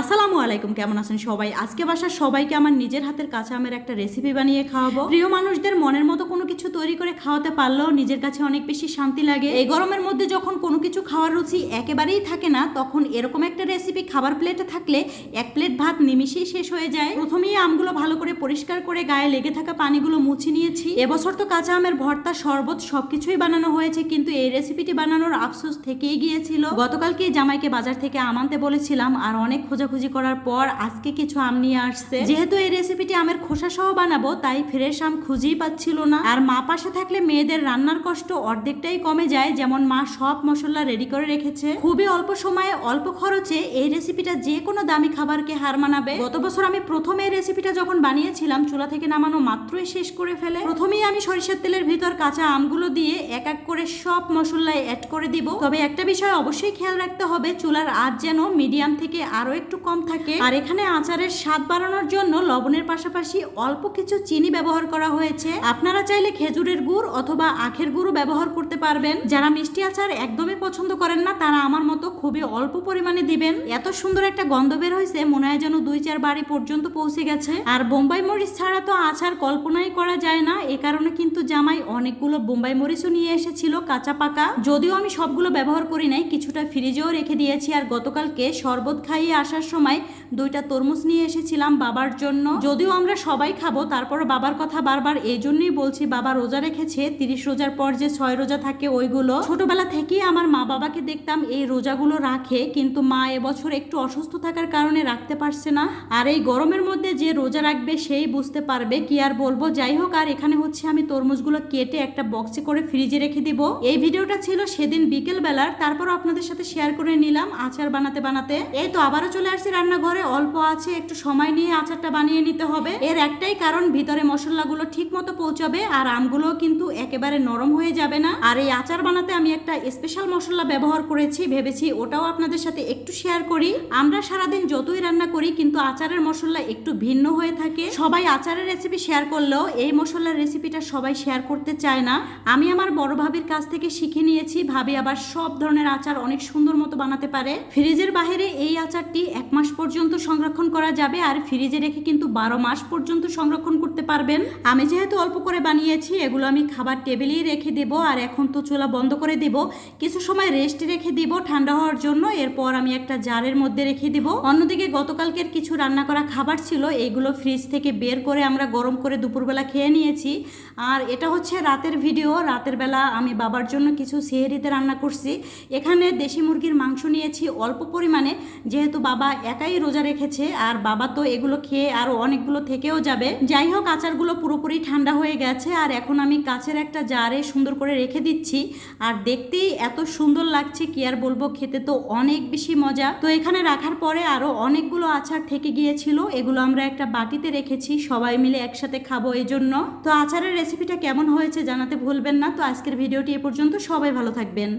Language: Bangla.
আসসালামু আলাইকুম, কেমন আছেন সবাই? আজকে বাসার সবাইকে আমার নিজের হাতের কাছে আমার একটা রেসিপি বানিয়ে খাওয়াবো। প্রিয় মানুষদের মনের কিছু তৈরি করে খাওয়াতে পারলেও নিজের কাছে অনেক বেশি শান্তি লাগে। এই গরমের মধ্যে যখন কোনো কিছু খাওয়ার রুচি একেবারেই থাকে না, তখন এরকম একটা রেসিপি খাবার প্লেটে থাকলে এক প্লেট ভাত নিমিশেই শেষ হয়ে যায়। প্রথমেই আমগুলো ভালো করে পরিষ্কার করে গায়ে লেগে থাকা পানিগুলো মুছে নিয়েছি। এবছর তো কাঁচা আমের ভর্তা, শরবত সবকিছুই বানানো হয়েছে, কিন্তু এই রেসিপিটি বানানোর আফসোস থেকেই গিয়েছিল। গতকালকে জামাইকে বাজার থেকে আম আনতে বলেছিলাম, আর অনেক খোঁজাখুঁজি করার পর আজকে কিছু আম নিয়ে আসছে। যেহেতু এই রেসিপিটি আমের খোসা সহ বানাবো, তাই ফ্রেশ আম খুঁজেই পাচ্ছিল না। মা পাশে থাকলে মেয়েদের রান্নার কষ্ট অর্ধেকটাই কমে যায়, যেমন মা সব মশলা রেডি করে রেখেছে। খুবই অল্প সময়ে, অল্প খরচে এই রেসিপিটা যে কোনো দামি খাবারকে হার মানাবে। গত বছর আমি প্রথমে এই রেসিপিটা যখন বানিয়েছিলাম, চুলা থেকে নামানো মাত্রই শেষ করে ফেলে। প্রথমেই আমি সরিষার তেলের ভিতর কাঁচা আমগুলো দিয়ে এক এক করে সব মশলায় অ্যাড করে দিব। তবে একটা বিষয় অবশ্যই খেয়াল রাখতে হবে, চুলার আঁচ যেন মিডিয়াম থেকে আরও একটু কম থাকে। আর এখানে আচারের স্বাদ বাড়ানোর জন্য লবণের পাশাপাশি অল্প কিছু চিনি ব্যবহার করা হয়েছে। আপনারা চাইলে খেজুরের গুড় অথবা আখের গুঁড়ো ব্যবহার করতে পারবেন। যারা মিষ্টি আচার একদমই পছন্দ করেন না, তারা আমার মতো খুবই অল্প পরিমাণে দিবেন। এত সুন্দর একটা গন্ধ বের হয়েছে, মনে হয় যেন দুই চার বাড়ি পর্যন্ত পৌঁছে গেছে। আর বোম্বাই মরিচ ছাড়া তো আচার কল্পনাই করা যায় না। এ কারণে কিন্তু জামাই অনেকগুলো বোম্বাই মরিচও নিয়ে এসেছিল কাঁচা পাকা। যদিও আমি সবগুলো ব্যবহার করি নাই, কিছুটা ফ্রিজেও রেখে দিয়েছি। আর গতকালকে শরবত খাইয়ে আসার সময় দুইটা তরমুজ নিয়ে এসেছিলাম বাবার জন্য। যদিও আমরা সবাই খাব তারপর বাবার কথা বারবার এই জন্যই বলছি, বাবা রোজা রেখেছে, তিরিশ রোজার পর যে ছয় রোজা থাকে ওইগুলো। ছোটবেলা থেকেই আমার মা বাবাকে দেখতাম এই রোজাগুলো রাখে, কিন্তু মা এবছর একটু অসুস্থ থাকার কারণে রাখতে পারছে না। আর এই গরমের মধ্যে যে রোজা রাখবে সেই বুঝতে পারবে, কি আর বলব? যাই হোক, আর এখানে হচ্ছে আমি তরমুজগুলো কেটে একটা বক্সে করে ফ্রিজে রেখে দিব। এই ভিডিওটা ছিল সেদিন বিকেল বেলার তারপর আপনাদের সাথে শেয়ার করে নিলাম আচার বানাতে বানাতে। এই তো আবারও চলে আসছি রান্নাঘরে। অল্প আছে, একটু সময় নিয়ে আচারটা বানিয়ে নিতে হবে। এর একটাই কারণ, ভিতরে মশলাগুলো ঠিক মতো পৌঁছাবে আর আমগুলো কিন্তু একেবারে নরম হয়ে যাবে না। আর এই আচার বানাতে আমি একটা স্পেশাল মশলা ব্যবহার করেছি, ভেবেছি ওটাও আপনাদের সাথে একটু শেয়ার করি। আমরা সারাদিন যতই রান্না করি, কিন্তু আচারের মশলা একটু ভিন্ন হয়ে থাকে। সবাই আচারের রেসিপি শেয়ার করলেও এই মশলার রেসিপিটা সবাই শেয়ার করতে চায় না। আমি আমার বড় ভাবির কাছ থেকে শিখে নিয়েছি, ভাবি আবার সব ধরনের আচার অনেক সুন্দর মতো বানাতে পারে। ফ্রিজের বাইরে এই আচারটি এক মাস পর্যন্ত সংরক্ষণ করা যাবে আর ফ্রিজে রেখে কিন্তু বারো মাস পর্যন্ত সংরক্ষণ করতে পারবেন। আমি যেহেতু অল্প করে বানিয়েছি, এগুলো আমি খাবার টেবিলেই রেখে দেব আর এখন তো চুলা বন্ধ করে দেব। কিছু সময় রেস্ট রেখে দিব ঠান্ডা হওয়ার জন্য, এরপর আমি একটা জারের মধ্যে রেখে দিব। অন্যদিকে গতকালকের কিছু রান্না করা খাবার ছিল এইগুলো ফ্রিজ থেকে বের করে আমরা গরম করে দুপুরবেলা খেয়ে নিয়েছি। আর এটা হচ্ছে রাতের ভিডিও, রাতের বেলা আমি বাবার জন্য কিছু সেহেরিতে রান্না করছি। এখানে দেশি মুরগির মাংস নিয়েছি অল্প পরিমাণে, যেহেতু বাবা একাই রোজা রেখেছে, আর বাবা তো এগুলো খেয়ে আরও অনেকগুলো থেকেও যাবে। যাই হোক, আচারগুলো পুরোপুরি ঠান্ডা হয়ে গেছে, আর এখন আমি কাছের একটা জারে সুন্দর করে রেখে দিচ্ছি। আর দেখতেই এত সুন্দর লাগছে, কি আর বলব, খেতে তো অনেক বেশি মজা। তো এখানে রাখার পরে আরও অনেকগুলো আচার থেকে গিয়েছিল, এগুলো আমরা একটা বাটিতে রেখেছি, সবাই মিলে একসাথে খাব এই জন্য তো আচারের রেসিপিটা কেমন হয়েছে জানাতে ভুলবেন না। তো আজকের ভিডিওটি এ পর্যন্ত, সবাই ভালো থাকবেন।